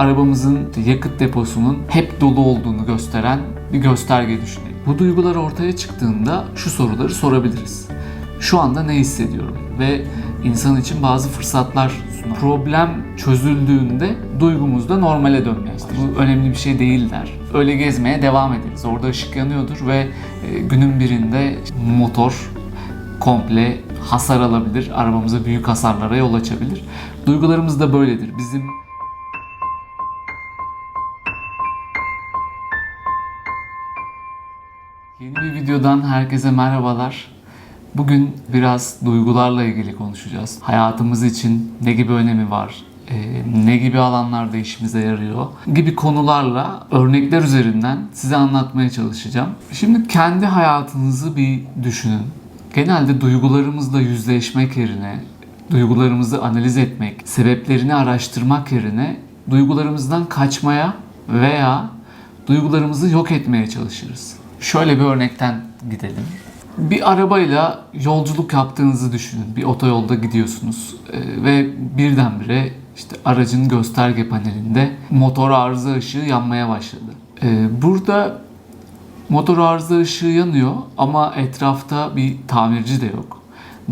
arabamızın yakıt deposunun hep dolu olduğunu gösteren bir gösterge düşünelim. Bu duygular ortaya çıktığında şu soruları sorabiliriz. Şu anda ne hissediyorum ve insan için bazı fırsatlar sunar. Problem çözüldüğünde duygumuz da normale dönmeye başlar. Bu önemli bir şey değil der. Öyle gezmeye devam ederiz. Orada ışık yanıyordur ve e, günün birinde motor komple hasar alabilir. Arabamıza büyük hasarlara yol açabilir. Duygularımız da böyledir. Bizim videodan herkese merhabalar. Bugün biraz duygularla ilgili konuşacağız. Hayatımız için ne gibi önemi var? e, ne gibi alanlarda işimize yarıyor gibi konularla örnekler üzerinden size anlatmaya çalışacağım. Şimdi kendi hayatınızı bir düşünün. Genelde duygularımızla yüzleşmek yerine, duygularımızı analiz etmek, sebeplerini araştırmak yerine duygularımızdan kaçmaya veya duygularımızı yok etmeye çalışırız. Şöyle bir örnekten gidelim. Bir arabayla yolculuk yaptığınızı düşünün. Bir otoyolda gidiyorsunuz Ee, ve birdenbire işte aracın gösterge panelinde motor arıza ışığı yanmaya başladı. Ee, burada motor arıza ışığı yanıyor ama etrafta bir tamirci de yok.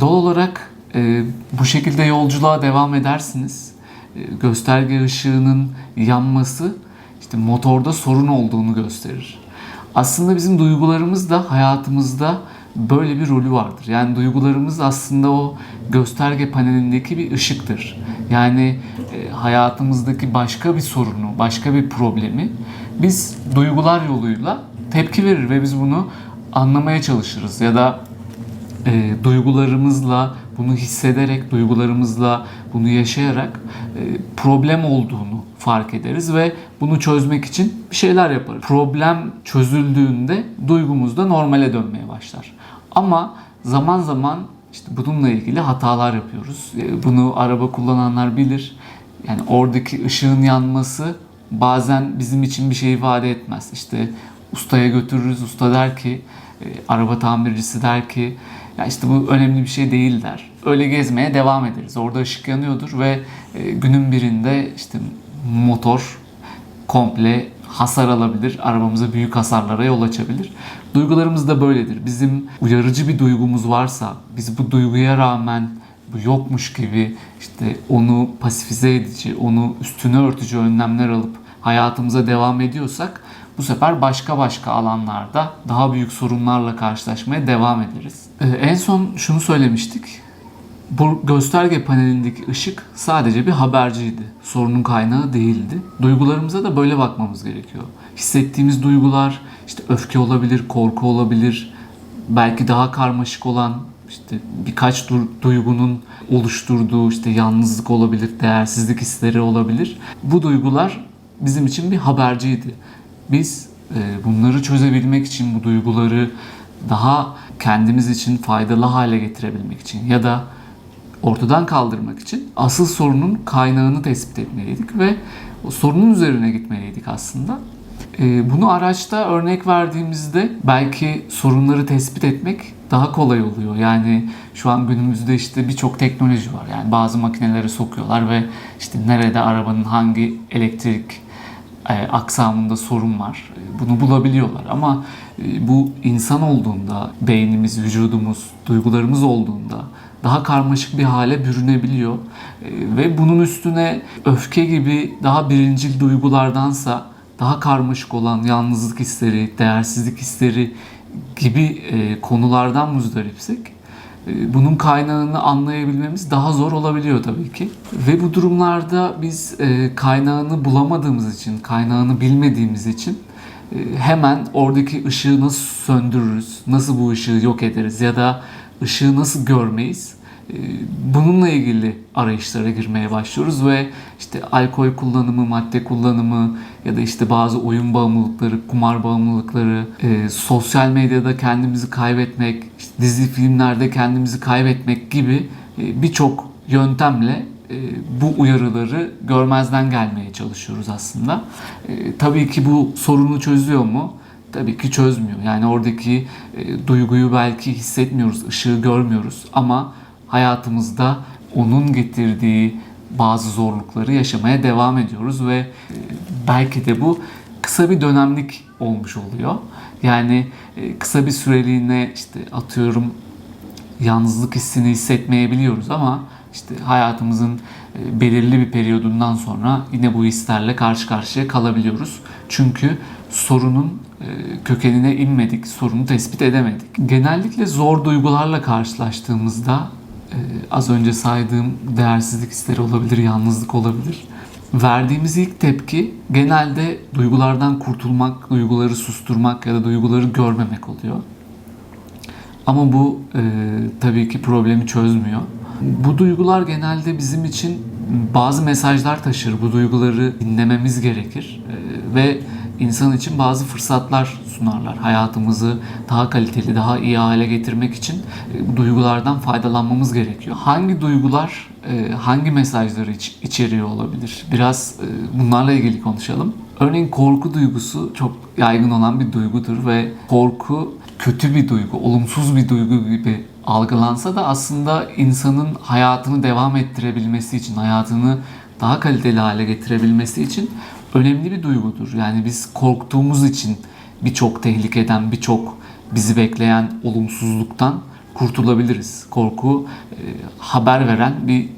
Doğal olarak e, bu şekilde yolculuğa devam edersiniz. E, gösterge ışığının yanması işte motorda sorun olduğunu gösterir. Aslında bizim duygularımız da hayatımızda böyle bir rolü vardır. Yani duygularımız aslında o gösterge panelindeki bir ışıktır. Yani e, hayatımızdaki başka bir sorunu, başka bir problemi biz duygular yoluyla tepki verir ve biz bunu anlamaya çalışırız ya da e, duygularımızla bunu hissederek, duygularımızla bunu yaşayarak e, problem olduğunu fark ederiz ve bunu çözmek için bir şeyler yaparız. Problem çözüldüğünde duygumuz da normale dönmeye başlar. Ama zaman zaman işte bununla ilgili hatalar yapıyoruz. E, Bunu araba kullananlar bilir. Yani oradaki ışığın yanması bazen bizim için bir şey ifade etmez. İşte ustaya götürürüz. Usta der ki, e, araba tamircisi der ki ya işte bu önemli bir şey değil der. Öyle gezmeye devam ederiz. Orada ışık yanıyordur ve e, günün birinde işte motor komple hasar alabilir. Arabamıza büyük hasarlara yol açabilir. Duygularımız da böyledir. Bizim uyarıcı bir duygumuz varsa, biz bu duyguya rağmen bu yokmuş gibi işte onu pasifize edici, onu üstüne örtücü önlemler alıp hayatımıza devam ediyorsak bu sefer başka başka alanlarda daha büyük sorunlarla karşılaşmaya devam ederiz. Ee, en son şunu söylemiştik. Bu gösterge panelindeki ışık sadece bir haberciydi. Sorunun kaynağı değildi. Duygularımıza da böyle bakmamız gerekiyor. Hissettiğimiz duygular işte öfke olabilir, korku olabilir, belki daha karmaşık olan işte birkaç du- duygunun oluşturduğu işte yalnızlık olabilir, değersizlik hisleri olabilir. Bu duygular bizim için bir haberciydi. Biz e, bunları çözebilmek için bu duyguları daha kendimiz için faydalı hale getirebilmek için ya da ortadan kaldırmak için asıl sorunun kaynağını tespit etmeliydik ve sorunun üzerine gitmeliydik aslında. Ee, Bunu araçta örnek verdiğimizde belki sorunları tespit etmek daha kolay oluyor. Yani şu an günümüzde işte birçok teknoloji var. Yani bazı makineleri sokuyorlar ve işte nerede arabanın hangi elektrik e, aksamında sorun var. E, Bunu bulabiliyorlar ama e, bu insan olduğunda, beynimiz, vücudumuz, duygularımız olduğunda daha karmaşık bir hale bürünebiliyor. E, Ve bunun üstüne öfke gibi daha birincil duygulardansa daha karmaşık olan yalnızlık hisleri, değersizlik hisleri gibi e, konulardan muzdaripsek bunun kaynağını anlayabilmemiz daha zor olabiliyor tabii ki. Ve bu durumlarda biz e, kaynağını bulamadığımız için, kaynağını bilmediğimiz için e, hemen oradaki ışığı nasıl söndürürüz, nasıl bu ışığı yok ederiz ya da ışığı nasıl görmeyiz e, bununla ilgili arayışlara girmeye başlıyoruz ve işte alkol kullanımı, madde kullanımı ya da işte bazı oyun bağımlılıkları, kumar bağımlılıkları, e, sosyal medyada kendimizi kaybetmek, dizi filmlerde kendimizi kaybetmek gibi e, birçok yöntemle e, bu uyarıları görmezden gelmeye çalışıyoruz aslında. E, tabii ki bu sorunu çözüyor mu? Tabii ki çözmüyor. Yani oradaki duyguyu belki hissetmiyoruz, ışığı görmüyoruz ama hayatımızda onun getirdiği bazı zorlukları yaşamaya devam ediyoruz ve belki de bu kısa bir dönemlik olmuş oluyor. Yani e, kısa bir süreliğine işte atıyorum yalnızlık hissini hissetmeyebiliyoruz ama işte hayatımızın e, belirli bir periyodundan sonra yine bu hislerle karşı karşıya kalabiliyoruz. Çünkü sorunun e, kökenine inmedik, sorunu tespit edemedik. Genellikle zor duygularla karşılaştığımızda az önce saydığım değersizlik hisleri olabilir, yalnızlık olabilir. Verdiğimiz ilk tepki genelde duygulardan kurtulmak, duyguları susturmak ya da duyguları görmemek oluyor. Ama bu e, tabii ki problemi çözmüyor. Bu duygular genelde bizim için bazı mesajlar taşır. Bu duyguları dinlememiz gerekir E, ve insan için bazı fırsatlar sunarlar. Hayatımızı daha kaliteli, daha iyi hale getirmek için e, duygulardan faydalanmamız gerekiyor. Hangi duygular e, hangi mesajları iç- içeriyor olabilir? Biraz e, bunlarla ilgili konuşalım. Örneğin korku duygusu çok yaygın olan bir duygudur ve korku kötü bir duygu, olumsuz bir duygu gibi algılansa da aslında insanın hayatını devam ettirebilmesi için, hayatını daha kaliteli hale getirebilmesi için önemli bir duygudur. Yani biz korktuğumuz için birçok tehlikeden, birçok bizi bekleyen olumsuzluktan kurtulabiliriz. Korku e, haber veren bir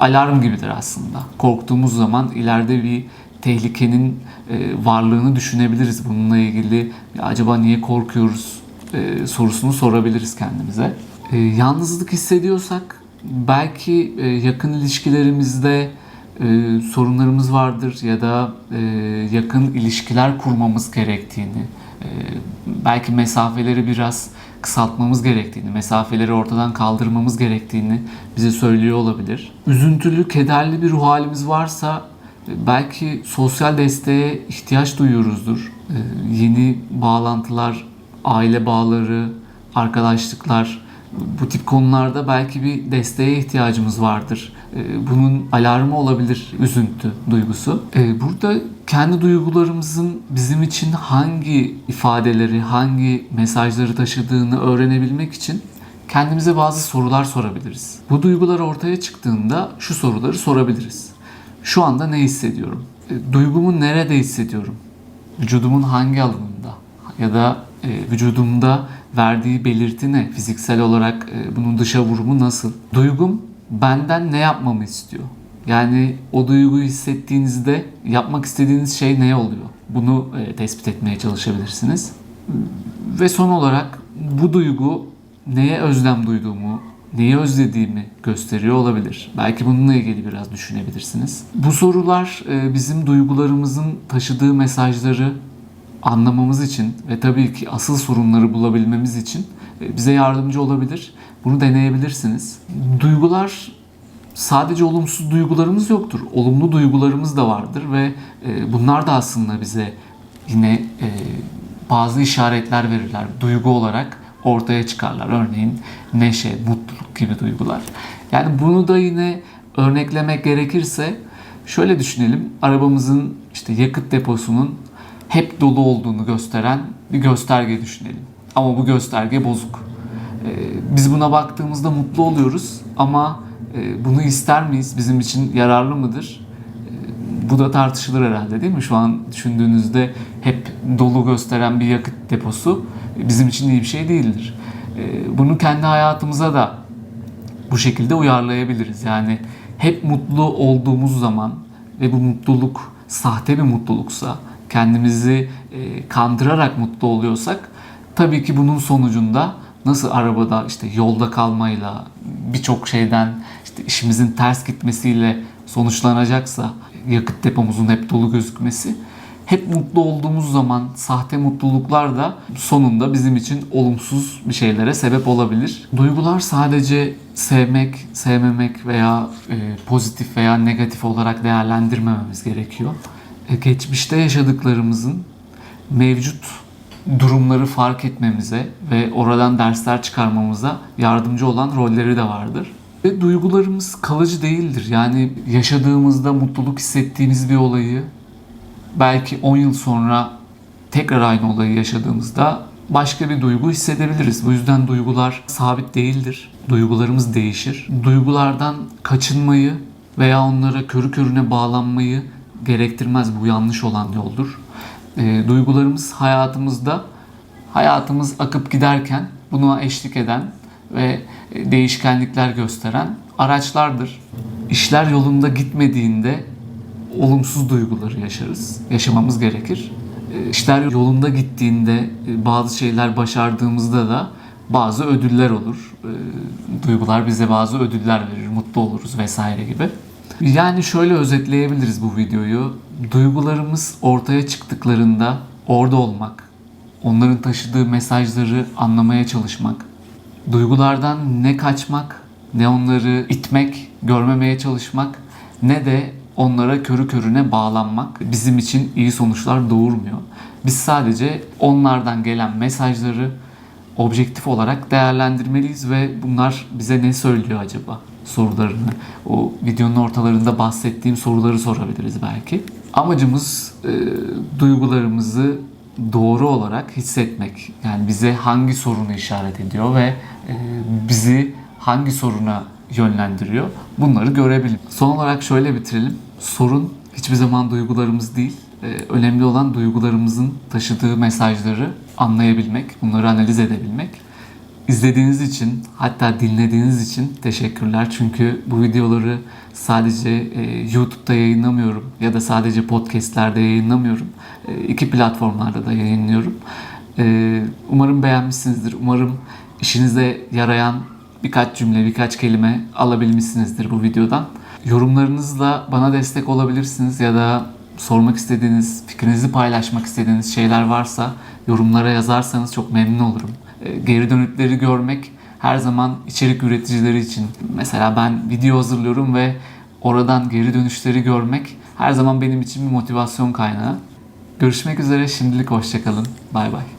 alarm gibidir aslında. Korktuğumuz zaman ileride bir tehlikenin e, varlığını düşünebiliriz. Bununla ilgili "Ya acaba niye korkuyoruz e, sorusunu sorabiliriz kendimize. E, yalnızlık hissediyorsak belki e, yakın ilişkilerimizde e, sorunlarımız vardır ya da e, yakın ilişkiler kurmamız gerektiğini, e, belki mesafeleri biraz kısaltmamız gerektiğini, mesafeleri ortadan kaldırmamız gerektiğini bize söylüyor olabilir. Üzüntülü, kederli bir ruh halimiz varsa e, belki sosyal desteğe ihtiyaç duyuyoruzdur. E, yeni bağlantılar, aile bağları, arkadaşlıklar bu tip konularda belki bir desteğe ihtiyacımız vardır. Ee, Bunun alarmı olabilir üzüntü duygusu. Ee, Burada kendi duygularımızın bizim için hangi ifadeleri, hangi mesajları taşıdığını öğrenebilmek için kendimize bazı sorular sorabiliriz. Bu duygular ortaya çıktığında şu soruları sorabiliriz. Şu anda ne hissediyorum? Ee, Duygumu nerede hissediyorum? Vücudumun hangi alanında? Ya da e, vücudumda verdiği belirti ne? Fiziksel olarak e, bunun dışa vurumu nasıl? Duygum benden ne yapmamı istiyor? Yani o duyguyu hissettiğinizde yapmak istediğiniz şey ne oluyor? Bunu e, tespit etmeye çalışabilirsiniz. Ve son olarak bu duygu neye özlem duyduğumu, neyi özlediğimi gösteriyor olabilir. Belki bununla ilgili biraz düşünebilirsiniz. Bu sorular e, bizim duygularımızın taşıdığı mesajları anlamamız için ve tabii ki asıl sorunları bulabilmemiz için e, bize yardımcı olabilir. Bunu deneyebilirsiniz. Duygular sadece olumsuz duygularımız yoktur. Olumlu duygularımız da vardır ve e, bunlar da aslında bize yine e, bazı işaretler verirler. Duygu olarak ortaya çıkarlar. Örneğin neşe, mutluluk gibi duygular. Yani bunu da yine örneklemek gerekirse şöyle düşünelim. Arabamızın işte yakıt deposunun hep dolu olduğunu gösteren bir gösterge düşünelim. Ama bu gösterge bozuk. Ee, Biz buna baktığımızda mutlu oluyoruz ama e, bunu ister miyiz? Bizim için yararlı mıdır? Ee, Bu da tartışılır herhalde değil mi? Şu an düşündüğünüzde hep dolu gösteren bir yakıt deposu bizim için iyi bir şey değildir. Ee, Bunu kendi hayatımıza da bu şekilde uyarlayabiliriz. Yani hep mutlu olduğumuz zaman ve bu mutluluk sahte bir mutluluksa, kendimizi e, kandırarak mutlu oluyorsak tabii ki bunun sonucunda nasıl arabada işte yolda kalmayla birçok şeyden işte işimizin ters gitmesiyle sonuçlanacaksa yakıt depomuzun hep dolu gözükmesi hep mutlu olduğumuz zaman sahte mutluluklar da sonunda bizim için olumsuz bir şeylere sebep olabilir. Duygular sadece sevmek, sevmemek veya e, pozitif veya negatif olarak değerlendirmememiz gerekiyor. Geçmişte yaşadıklarımızın mevcut durumları fark etmemize ve oradan dersler çıkarmamıza yardımcı olan rolleri de vardır. Ve duygularımız kalıcı değildir. Yani yaşadığımızda mutluluk hissettiğimiz bir olayı belki 10 yıl sonra tekrar aynı olayı yaşadığımızda başka bir duygu hissedebiliriz. Bu yüzden duygular sabit değildir. Duygularımız değişir. Duygulardan kaçınmayı veya onlara körü körüne bağlanmayı gerektirmez. Bu yanlış olan yoldur. E, duygularımız hayatımızda hayatımız akıp giderken buna eşlik eden ve e, değişkenlikler gösteren araçlardır. İşler yolunda gitmediğinde olumsuz duyguları yaşarız. Yaşamamız gerekir. E, İşler yolunda gittiğinde e, bazı şeyler başardığımızda da bazı ödüller olur. E, Duygular bize bazı ödüller verir. Mutlu oluruz vesaire gibi. Yani şöyle özetleyebiliriz bu videoyu. Duygularımız ortaya çıktıklarında orada olmak, onların taşıdığı mesajları anlamaya çalışmak, duygulardan ne kaçmak, ne onları itmek, görmemeye çalışmak, ne de onlara körü körüne bağlanmak bizim için iyi sonuçlar doğurmuyor. Biz sadece onlardan gelen mesajları objektif olarak değerlendirmeliyiz ve bunlar bize ne söylüyor acaba sorularını. O videonun ortalarında bahsettiğim soruları sorabiliriz belki. Amacımız e, duygularımızı doğru olarak hissetmek. Yani bize hangi sorunu işaret ediyor ve e, bizi hangi soruna yönlendiriyor bunları görebilim. Son olarak şöyle bitirelim. Sorun hiçbir zaman duygularımız değil. E, önemli olan duygularımızın taşıdığı mesajları anlayabilmek, bunları analiz edebilmek. İzlediğiniz için hatta dinlediğiniz için teşekkürler. Çünkü bu videoları sadece e, YouTube'da yayınlamıyorum ya da sadece podcastlerde yayınlamıyorum. E, iki platformlarda da yayınlıyorum. E, umarım beğenmişsinizdir. Umarım işinize yarayan birkaç cümle, birkaç kelime alabilmişsinizdir bu videodan. Yorumlarınızla bana destek olabilirsiniz ya da sormak istediğiniz, fikrinizi paylaşmak istediğiniz şeyler varsa yorumlara yazarsanız çok memnun olurum. E, Geri dönütleri görmek her zaman içerik üreticileri için. Mesela ben video hazırlıyorum ve oradan geri dönüşleri görmek her zaman benim için bir motivasyon kaynağı. Görüşmek üzere şimdilik hoşçakalın. Bay bay.